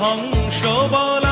Hansa বলাকার